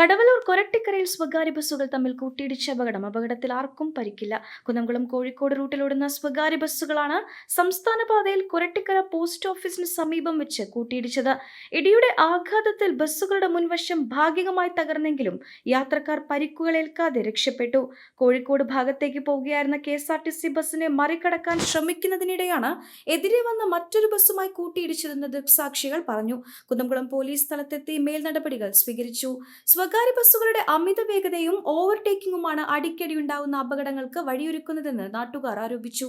കടവലൂർ കൊരട്ടിക്കരയിൽ സ്വകാര്യ ബസ്സുകൾ തമ്മിൽ കൂട്ടിയിടിച്ച അപകടം. അപകടത്തിൽ ആർക്കും പരിക്കില്ല. കുന്നംകുളം കോഴിക്കോട് റൂട്ടിലോടുന്ന സ്വകാര്യ ബസ്സുകളാണ് സംസ്ഥാന പാതയിൽ കൊരട്ടിക്കര പോസ്റ്റ് ഓഫീസിന് സമീപം വെച്ച് കൂട്ടിയിടിച്ചത്. ഇടിയുടെ ആഘാതത്തിൽ ബസ്സുകളുടെ മുൻവശം ഭാഗികമായി തകർന്നെങ്കിലും യാത്രക്കാർ പരിക്കുകളേൽക്കാതെ രക്ഷപ്പെട്ടു. കോഴിക്കോട് ഭാഗത്തേക്ക് പോവുകയായിരുന്ന K S R T C ബസ്സിനെ മറികടക്കാൻ ശ്രമിക്കുന്നതിനിടെയാണ് എതിരെ വന്ന മറ്റൊരു ബസ്സുമായി കൂട്ടിയിടിച്ചതെന്ന് ദൃക്സാക്ഷികൾ പറഞ്ഞു. കുന്നംകുളം പോലീസ് സ്ഥലത്തെത്തി മേൽ നടപടികൾ സ്വീകരിച്ചു ബസ്സുകളുടെ അമിത വേഗതയും ഓവർടേക്കിംഗുമാണ് അടിക്കടി ഉണ്ടാവുന്ന അപകടങ്ങൾക്ക് വഴിയൊരുക്കുന്നതെന്ന് നാട്ടുകാർ ആരോപിച്ചു.